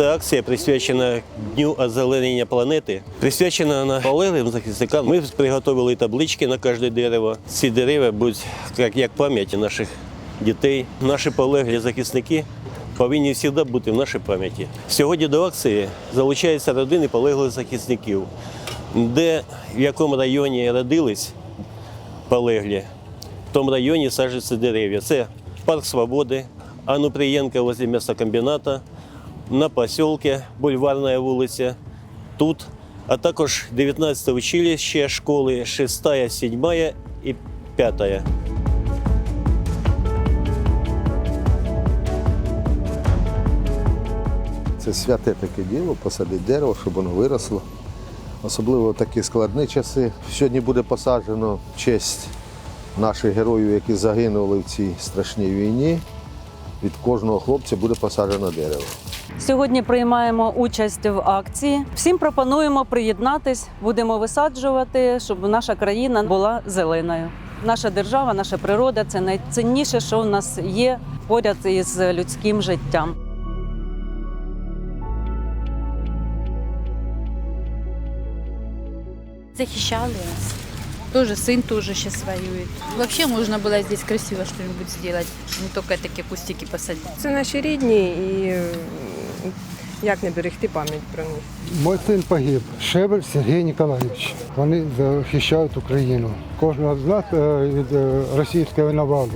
Ця акція присвячена Дню озеленення планети. Присвячена вона полеглим захисникам. Ми приготували таблички на кожне дерево. Ці дерева будуть як, пам'ять наших дітей. Наші полеглі захисники повинні завжди бути в нашій пам'яті. Сьогодні до акції залучаються родини полеглих захисників, де в якому районі родились полеглі. В тому районі саджаються дерев'я. Це парк Свободи, Анупрієнка возле м'ясокомбіната, на посілки Бульварна вулиця, тут, а також 19 училище школи 6, 7 і 5. Це святе таке діло, посадити дерево, щоб воно виросло. Особливо в такі складні часи. Сьогодні буде посаджено честь наших героїв, які загинули в цій страшній війні. Від кожного хлопця буде посаджено дерево. Сьогодні приймаємо участь в акції. Всім пропонуємо приєднатись, будемо висаджувати, щоб наша країна була зеленою. Наша держава, наша природа це найцінніше, що в нас є поряд із людським життям. Захищали нас. Тоже сын тоже сейчас воюет. Вообще можно было здесь красиво что-нибудь сделать, не только такие кустики посадить. Це наші рідні і е, як не берегти пам'ять про них. Мой син погиб. Шебель Сергій Ніколаєвич. Вони захищають Україну. Кожного з нас е, від е, російської навали.